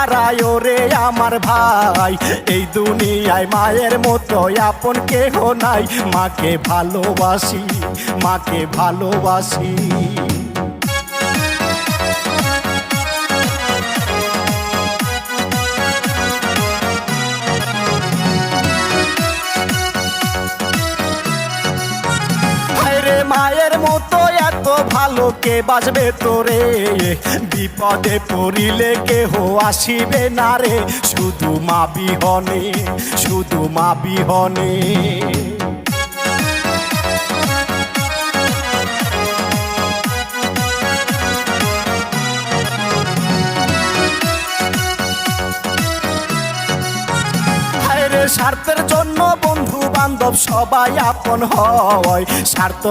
দাঁড়ায় রে আমার ভাই। এই দুনিয়ায় মায়ের মতো আপন কেহ নাই। মাকে ভালোবাসি মাকে ভালোবাসি। মায়ের মতো এত ভালো কে বাজবে তোরে? বিপদে পড়িলে কেহ আসিবে না রে? শুধু মা বিহনে, শুধু মা বিহনে। স্বার্থের জন্য বন্ধু বান্ধব সবাই আপন হয়। স্বার্থ